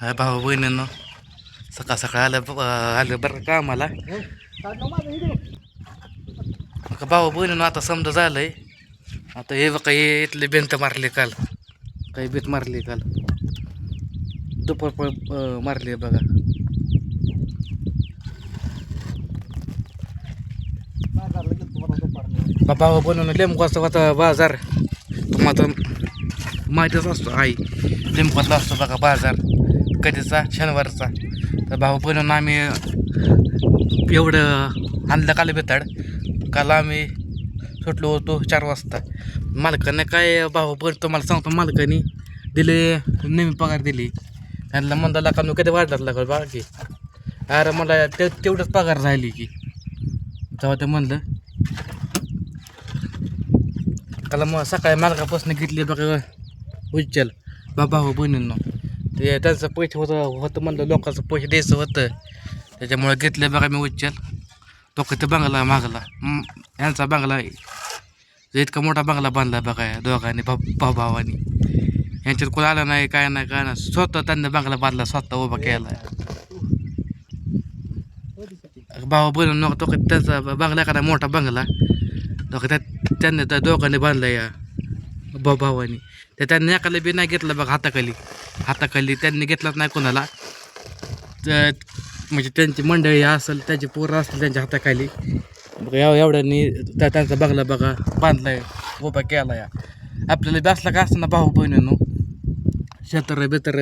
हाय भाऊ बहिणींनो सकाळ सकाळ आलं आलं बरं का आम्हाला. भाऊ बहिणीनं आता समजा झालंय आता हे बघा हे इथली भिंत मारली काल. काही भीत मारली काल. दुपार प- मारली आहे बघा. बा- भाऊ बनवून लिंबू होता बाजार. तुम्हाला माहितीच असतो आई. लिंबातला असतो बघा बाजार. कधीचा शनिवारचा. तर भाऊ बनवून आम्ही एवढं आणलं काल बेताड काल आम्ही सुटलो होतो चार वाजता. मालकाने काय भाऊ पण तुम्हाला सांगतो मालकाने दिले नेहमी पगार दिली. त्यांना म्हणता लागा मी कधी वाढलाच लागल बघा की अरे मला ते तेवढंच पगार राहिली की. तेव्हा ते म्हणलं काल मग सकाळी मालकापासून घेतली बघा उज्ज्वल बाबा हो बहिणींना ते त्यांचं पैसे होतं होतं म्हणलं लोकांचं पैसे द्यायचं होतं. त्याच्यामुळे घेतलं बघा मी उच्चल तो किती बंगला मागला. यांचा बंगला इतका मोठा बंगला बांधला बघा या दोघांनी भाऊ भाऊ भावानी. यांच्यात कोण आलं नाही काय नाही काय नाही. स्वतः त्यांनी बंगला बांधला स्वतः उभा केला. भाऊ बोलून नको तो का त्यांचा बंगला एखादा मोठा बंगला. तो त्या त्यांनी त्या दोघांनी बांधला या भाऊ भावानी. ते त्यांनी एकाला बी नाही घेतलं बघा हाताखाली. हाताखाली त्यांनी घेतलाच नाही कोणाला. तर म्हणजे त्यांची मंडळी असेल त्यांची पोरं असतील त्यांच्या हाताखाली. बघा एव एवढ्यांनी त्या त्यांचा बघला बघा बांधलाय उभा केला या आपल्याला बी असला का असताना भाऊ बहिणीनो? शेतर बेतर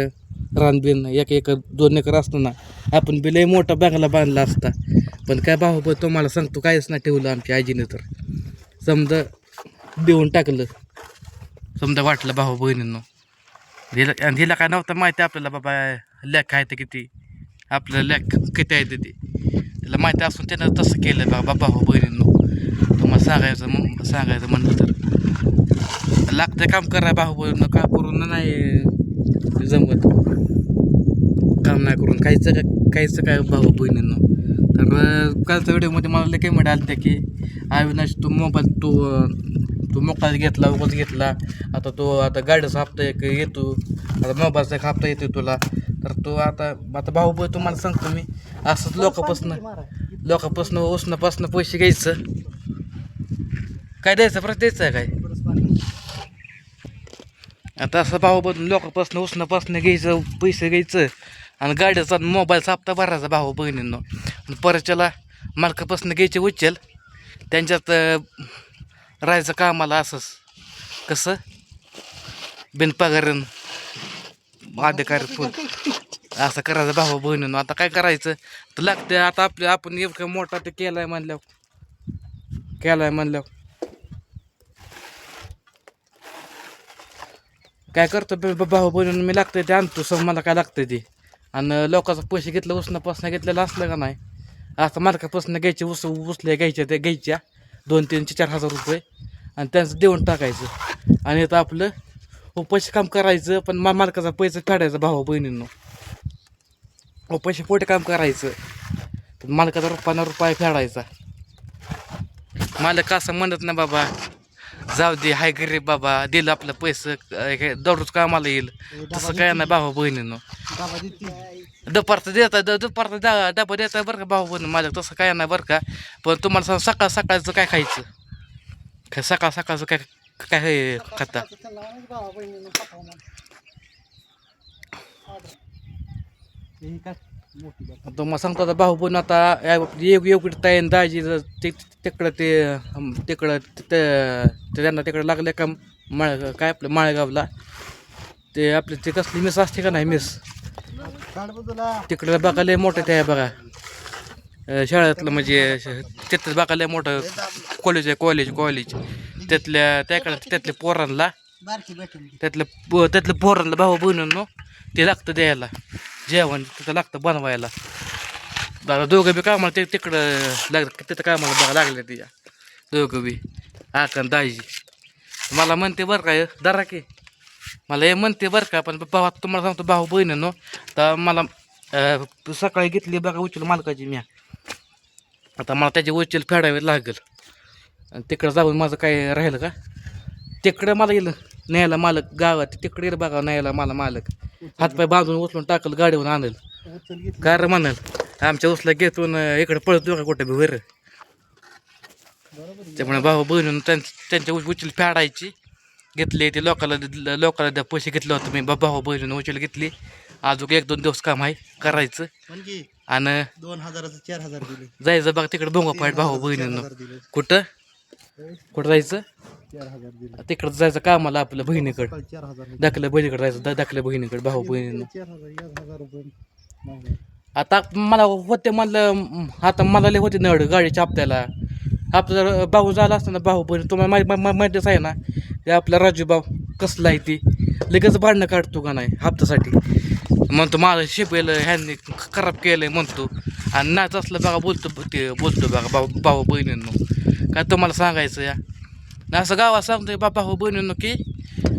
रानबीन एक एकर दोन एकर असताना आपण बी लय मोठा बंगला बांधला असता. पण काय भाऊ पण तुम्हाला सांगतो काहीच नाही ठेवलं आमच्या आजीने तर. समजा देऊन टाकलं. समजा वाटलं भाऊ बहिणींनो. दिला आणि दिला काय नव्हतं माहिती आपल्याला बाबा लेख आहे ते किती? आपलं लेख किती आहे ते? त्याला माहिती असून त्यानं तसं केलं बाबा भाऊ बहिणींनो. तुम्हाला सांगायचं मग सांगायचं म्हणलं तर. लागतं काम करा भाऊ बहिणीनं. काम करून नाही जमत. काम नाही करून. काहीच काहीच काय भाऊ बहिणींनो. तर कालच्या व्हिडिओमध्ये मला लई काही त्या की अविनाश तू मोबाईल तू तू मोबाईल घेतला उगाच घेतला. आता तो आता गाडीचा हप्ता एक येतो आता मोबाईलचा एक हप्ता येतो तुला. तर तो आता आता भाऊ भाऊ तुम्हाला सांगतो मी. असंच लोकांपासून लोकांपासून उसनापासून पैसे घ्यायचं. काय द्यायचं? परत द्यायचं काय? आता असं भाऊ बघून लोकांपासून उसनापासून घ्यायचं पैसे घ्यायचं. आणि गाडीचा मोबाईलचा हप्ता भरायचा भाऊ बहिणींनो. आणि परच्याला मालकापासून घ्यायचे उचल. त्यांच्यात राहायचं कामाला असंच? कसं? बिनपगारण अधिकारी फुल असं करायचं भाऊ बहिणीनं. आता काय करायचं? तर लागते आता आपल्या आपण एवढं मोठा ते केलाय म्हणल्यावर. केलाय म्हणल्यावर. काय करतो बे- भाऊ बहिणीनं? मी लागतं ते आणतो सर मला काय लागतं ते. आणि लोकांचं पैसे घेतलं उसनापासून घेतलेलं असलं का नाही? असं मालकापासून घ्यायचे उस उसल्या घ्यायच्या ते घ्यायच्या. दोन तीनशे चार हजार रुपये. आणि त्यांचं देऊन टाकायचं. आणि आता आपलं हो, उपाशी काम करायचं पण मा मालकाचा पैसा फेडायचा भाऊ बहिणींनो. हो, उपाशी पोटे काम करायचं. पण मालकाचा रुपयाना रुपया फेडायचा मालक असं म्हणत नाही बाबा जाऊ दे हाय गरीब बाबा दिलं आपलं पैसे दररोज कामाला येईल. तसं काय नाही भाऊ बहिणीनं. दुपारचं देता. दुपारचं दा डबा देता बरं का भाऊ बहिणी माझ्या तसं काय नाही बरं का. पण तुम्हाला सांग सकाळ सकाळचं काय खायचं? काय सकाळ सकाळचं काय काय हे खाता? तुम्हाला सांगतो आता भाऊ बहीण आता एक एवढी ताई आणि दाजी ते तिकडं ते तिकडं ते ते त्यांना तिकडं लागले का माळ काय आपलं माळेगावला? ते आपले ते कसली मिस असते का नाही मिस? तिकडं बघा लय मोठं ते आहे बघा. शाळेतलं म्हणजे श- तिथं बघा लय मोठं कॉलेज आहे कॉलेज कॉलेज त्यातल्या त्याकडे त्यातल्या पोरांना त्यातल्या पो त्यातल्या पोरांना भाऊ बहिणींनो ते लागतं द्यायला. जेवण तिथं लागतं बनवायला. दादा दोघं बी कामाला ते तिकडं लाग तिथं कामाला बघा लागले तिच्या दोघं बी आकन दाजी. मला म्हणते बरं का दरा की. मला हे म्हणते बरं का पण भावा तुम्हाला सांगतो भाऊ बहिणीनो तर मला सकाळी घेतली बघा उचल मालकाची म्या. आता मला त्याची उचल फेडावी लागेल. आणि तिकडं जाऊन माझं काय राहिलं का? तिकडं मला येईल न्यायला मालक गावात तिकडे बघा न्यायला मला मालक. हातपाय बांधून उचलून टाकल गाडीवर आणल. उचल घेतली काय रे म्हणाल आमच्या उचला घेतून इकडे पळतो का कुठे बी वर. बरोबर आहे. त्यामुळे भाऊ बहिणून त्यांच्या उच- उचल फेडायची. घेतली ते लोकाला द्या पैसे घेतले होते मी. बा- भाऊ बहिणीनं उचल घेतली. अजून एक दोन दिवस काम आहे करायचं. की आणि दोन हजाराचं चार हजार जायचं बघा तिकडे भोंगा फाईट भाऊ बहिणीनं. कुठं? कुठं जायचं? चार हजार दिले. तिकडं जायचं कामाला आपल्या बहिणीकडं. सकाळी चार हजार होते. दाखल्या बहिणीकडे जायचं दा- दाखल्या बहिणीकडे भाऊ बहिणीनं. चार हजार एक हजार रुपये मागणार. आता मला होते म्हणलं म, आता मला लय होते नड गाडीच्या हप्त्याला. हप्ता जर भाऊ झाला असताना भाऊ बहीण तुम्हाला माहिती मा- मा- माहितीच आहे ना ते आपला राजू भाऊ कसला आहे ती. लगेच भांडणं काढतो का नाही हप्त्यासाठी. म्हणतो माझं शिपेल ह्यांनी ख- खराब केलंय म्हणतो. आणि नाच असलं बघा बोलतो ते बोलतो बघा भाऊ भाऊ बहिणींनो. काय तुम्हाला सांगायचं या? असं गावात सांगतोय बाबा भाऊ बहिणींनो की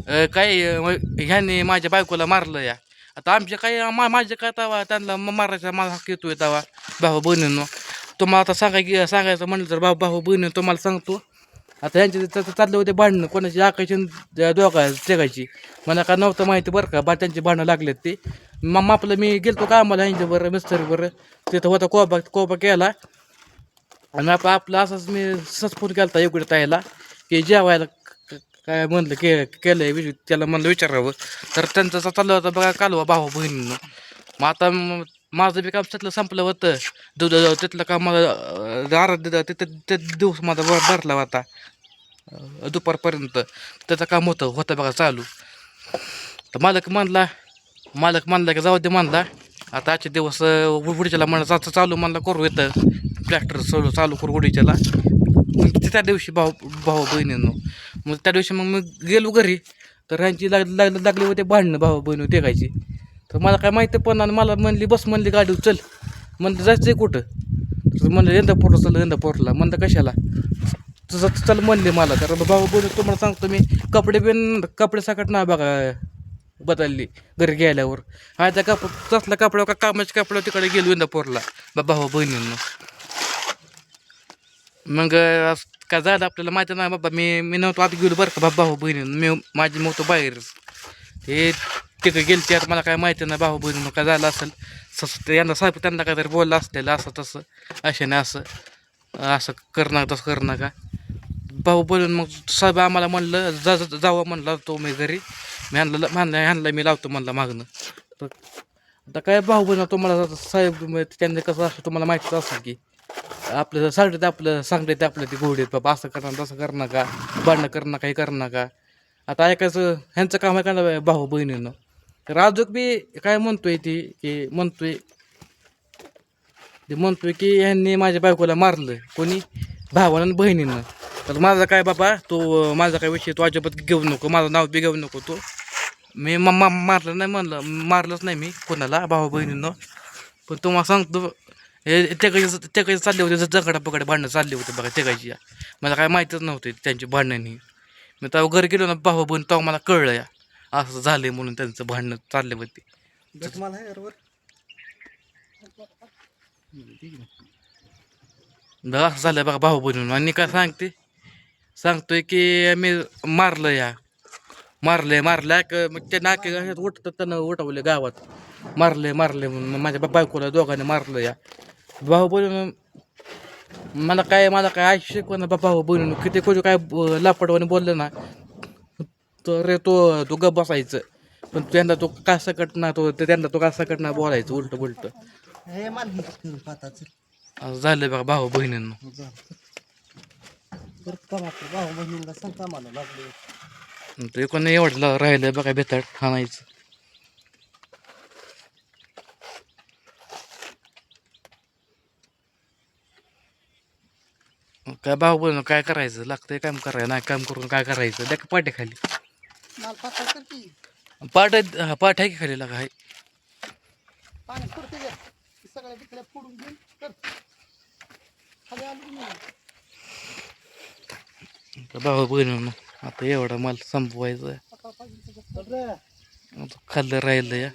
काही काय ह्यांनी माझ्या बायकोला मारलं या आता आमचे काही मा माझे काय तवा त्यांना मारायचा माझा हक्क येतोय तवा भाऊ बहिणींनो तुम्हाला आता सांगाय सांगायचं म्हणलं तर बाबा भाऊ बहिणी तुम्हाला सांगतो आता यांचे चाललं चालले होते भांडणं कोणाची आकायची दोघा जगायची मला काय नव्हतं माहिती बरं का बा त्यांची भांडणं लागलेत ते मग आपलं मी गेलतो का आम्हाला ह्यांच्या बरं मिस्तर बरं तिथं होता कोबा कोबा केला आणि आप आपलं असंच मी सचपून केला इकडे तायला की जेवायला काय म्हणलं के केलंय विचार त्याला म्हणलं विचारावं. तर त्यांचं असं चाललं होतं बघा कालवा भाऊ बहिणीनं. मग आता माझं बी काम तिथलं संपलं होतं. दूध तिथलं काम मला अर्धा तिथं ते दिवस माझा भरला होता. दुपारपर्यंत. त्याचं काम होतं होतं बघा चालू. तर मालक म्हणला मालक म्हणला की जाऊ दे म्हणला. आता आजचे दिवस उडीच्याला म्हणलं चालू म्हणला करू येतं प्लॅस्टर चालू चालू करू उडीच्याला मग ते त्या दिवशी भाऊ भाऊ बहिणींनो. मग त्या दिवशी मग मी गेलो घरी. तर ह्यांची लाग लाग लागली होते भांडणं भाऊ बहिणी टेकायची तर मला काय माहिती पण आणि मला म्हणली बस म्हणली गाडी चल म्हणलं जायचं आहे कुठं? तर म्हणलं यंदा पोटला चल यंदा पोटला म्हणलं कशाला? तुझं चल म्हणले मला. तर भाऊ बहिणी तुम्हाला सांगतो मी कपडे बिन कपडे सकट ना बघा बदलली घरी गेल्यावर. हा त्या कप तसल्या कपड्यावर का कामाच्या कपड्यावर तिकडे गेलो यंदा पोरला. बा भाऊ बहिणींनो. मग असं काय झालं आपल्याला माहिती नाही बाबा मी मी नव्हतो आत गेलो बरं का बाबा भाऊ बहिणी मी माझी मोठं बाहेरच हे तिथं गेलते आता मला काय माहिती नाही भाऊ बहिणी काय झालं असेल. तसं ते यांना साहेब त्यांना काहीतरी बोललं असलेलं असं तसं अशाने असं. असं करणार तसं कर नका भाऊ बोलून मग साहेब आम्हाला म्हणलं जा जावं म्हणलं तो मी घरी. मी आणलं म्हणलं आणलं मी लावतो म्हणलं मागणं. तर आता काय भाऊ बहिणी तुम्हाला साहेब त्यांनी कसं असं तुम्हाला माहितीच असेल की. आपलं सांगते आपलं सांगते ते आपलं ते गोडीत बाबा असं करणार तसं कर नका भांडणं कर नका हे कर नका आता ऐकायचं ह्यांचं काम आहे का नाही भाऊ बहिणीनं? तर अजून बी काय म्हणतोय ती की म्हणतोय ते म्हणतोय की ह्यांनी माझ्या बायकोला मारलं कोणी? भावानं आणि बहिणीनं. तर माझा काय बाबा तो माझा काय विषय तो अजिबात घेऊ नको माझं नाव बी घेऊ नको तो. मी मा मारलं नाही म्हणलं मारलंच नाही मी कोणाला भाऊ बहिणीनं. पण तुम्हाला सांगतो हे ते कशी ते चालले होते जगडा पकडे भांडणं चालले होते बघा ते कशी मला काय माहीतच नव्हते त्यांची भांडणं मी तेव्हा घरी गेलो ना भाऊ बहीण तेव्हा मला कळलं या असं झालंय म्हणून त्यांचं भांडणं चालले होते. बघा असं झालं बघा भाऊ बहिणून आणि काय सांगते सांगतोय की मी मारलं या. मारले मारलं क- मग ते नाके उठतात त्यानं उठवले गावात. मारले मारले म्हणून. माझ्या बायकोला दोघांनी मारलं या. भाऊ बहिणून मला काय मला काय शिकवणं बा भाऊ बहिणून किती कोणी काय लापडवाने बोललं ना तर रे तो तो गप बसायचं. पण त्यांना तो का सकट ना तो त्यांना तो का सकट ना बोलायचं उलट बुलट. हे हे झालं बघा भाऊ बहिणींना. बापरे भाऊ बहिणीला सांग कामाला लागले. ते कोणी एवढं राहिलं बघा बेताड हाणायचं काय भाऊ बोल काय करायचं? लागतंय काम करायला नाही काम करून काय करायचं? द्या की पाट्या खाली. माल पाता कर की पाट हा, पाट आहे की खाली लागा आहे पाणी करते घ्या सगळ्या तिकडे फोडून घेऊन कर. खाली आली की नाही का भाऊ बहिण आता एवढा मला संपवायचं पाहिजे आता खाल्लं राहिलं या.